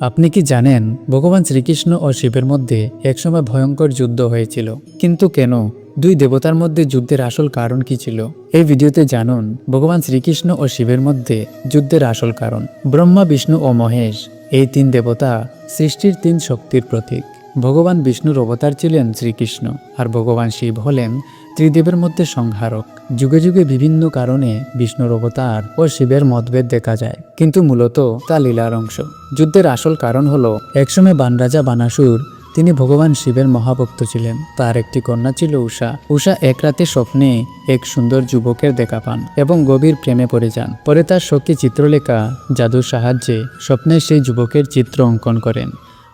আপনি কি জানেন, ভগবান শ্রীকৃষ্ণ ও শিবের মধ্যে একসময় ভয়ঙ্কর যুদ্ধ হয়েছিল। কিন্তু কেন? দুই দেবতার মধ্যে যুদ্ধের আসল কারণ কি ছিল? এই ভিডিওতে জানুন, ভগবান শ্রীকৃষ্ণ ও শিবের মধ্যে যুদ্ধের আসল কারণ। ব্রহ্মা, বিষ্ণু ও মহেশ, এই তিন দেবতা সৃষ্টির তিন শক্তির প্রতীক। ভগবান বিষ্ণুর অবতার ছিলেন শ্রীকৃষ্ণ, আর ভগবান শিব হলেন ত্রিদেবের মধ্যে সংহারক। যুগে যুগে বিভিন্ন কারণে বিষ্ণুর অবতার ও শিবের মতভেদ দেখা যায়, কিন্তু মূলত তা লীলার অংশ। যুদ্ধের আসল কারণ হলো, একসময় বানরাজা বানাসুর, তিনি ভগবান শিবের মহাভক্ত ছিলেন। তার একটি কন্যা ছিল উষা উষা এক রাতে স্বপ্নে এক সুন্দর যুবকের দেখা পান এবং গভীর প্রেমে পড়ে যান। পরে তার সখী চিত্রলেখা, জাদুর সাহায্যে স্বপ্নে সেই যুবকের চিত্র অঙ্কন করেন।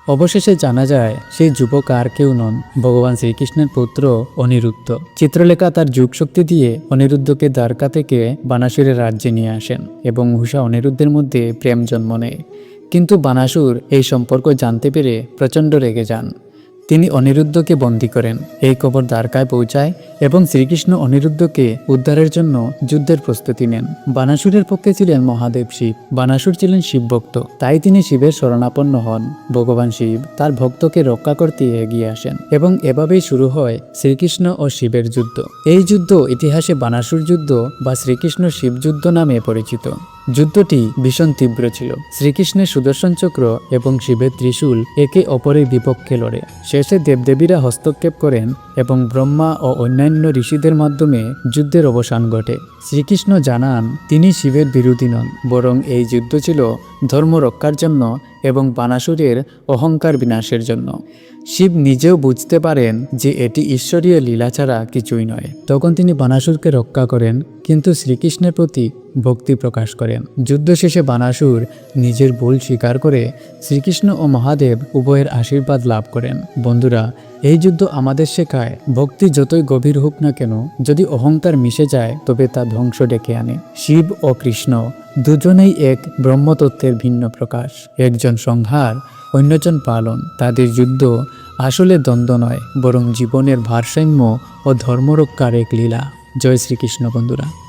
অবশেষে জানা যায়, সেই যুবক আর কেউ নন। ভগবান শ্রীকৃষ্ণের পুত্র অনিরুদ্ধ। চিত্রলেখা তার যুগশক্তি দিয়ে অনিরুদ্ধকে দ্বারকা থেকে বানাসুরের রাজ্যে নিয়ে আসেন এবং হুষা অনিরুদ্ধের মধ্যে প্রেম জন্ম নেয়। কিন্তু বানাসুর এই সম্পর্ক জানতে পেরে প্রচণ্ড রেগে যান। তিনি অনিরুদ্ধকে বন্দী করেন। এই খবর দ্বারকায় পৌঁছায় এবং শ্রীকৃষ্ণ অনিরুদ্ধকে উদ্ধারের জন্য যুদ্ধের প্রস্তুতি নেন। বানাসুরের পক্ষে ছিলেন মহাদেব শিব। বানাসুর ছিলেন শিবভক্ত তাই তিনি শিবের শরণাপন্ন হন। ভগবান শিব তার ভক্তকে রক্ষা করতে এগিয়ে আসেন এবং এভাবেই শুরু হয় শ্রীকৃষ্ণ ও শিবের যুদ্ধ। এই যুদ্ধ ইতিহাসে বানাসুর যুদ্ধ বা শ্রীকৃষ্ণ শিবযুদ্ধ নামে পরিচিত। যুদ্ধটি ভীষণ তীব্র ছিল। শ্রীকৃষ্ণের সুদর্শন চক্র এবং শিবের ত্রিশূল একে অপরের বিপক্ষে লড়ে। শেষে দেবদেবীরা হস্তক্ষেপ করেন এবং ব্রহ্মা ও অন্যান্য ঋষিদের মাধ্যমে যুদ্ধের অবসান ঘটে। শ্রীকৃষ্ণ জানান, তিনি শিবের বিরোধী নন, বরং এই যুদ্ধ ছিল ধর্ম রক্ষার জন্য এবং বানাসুরের অহংকার বিনাশের জন্য। শিব নিজেও বুঝতে পারেন যে এটি ঈশ্বরীয় লীলা ছাড়া কিছুই নয়। তখন তিনি বানাসুরকে রক্ষা করেন, কিন্তু শ্রীকৃষ্ণের প্রতি ভক্তি প্রকাশ করেন। যুদ্ধ শেষে বানাসুর নিজের ভুল স্বীকার করে শ্রীকৃষ্ণ ও মহাদেব উভয়ের আশীর্বাদ লাভ করেন। বন্ধুরা, এই যুদ্ধ আমাদের শেখায়, ভক্তি যতই গভীর হোক না কেন, যদি অহংকার মিশে যায়, তবে তা ধ্বংস ডেকে আনে। শিব ও কৃষ্ণ দুজনেই এক ব্রহ্মতত্ত্বের ভিন্ন প্রকাশ। একজন সংহার অন্যজন পালন, তাদের যুদ্ধ আসলে দ্বন্দ্ব নয়, বরং জীবনের ভারসাম্য ও ধর্মরক্ষার এক লীলা। জয় শ্রীকৃষ্ণ বন্ধুরা।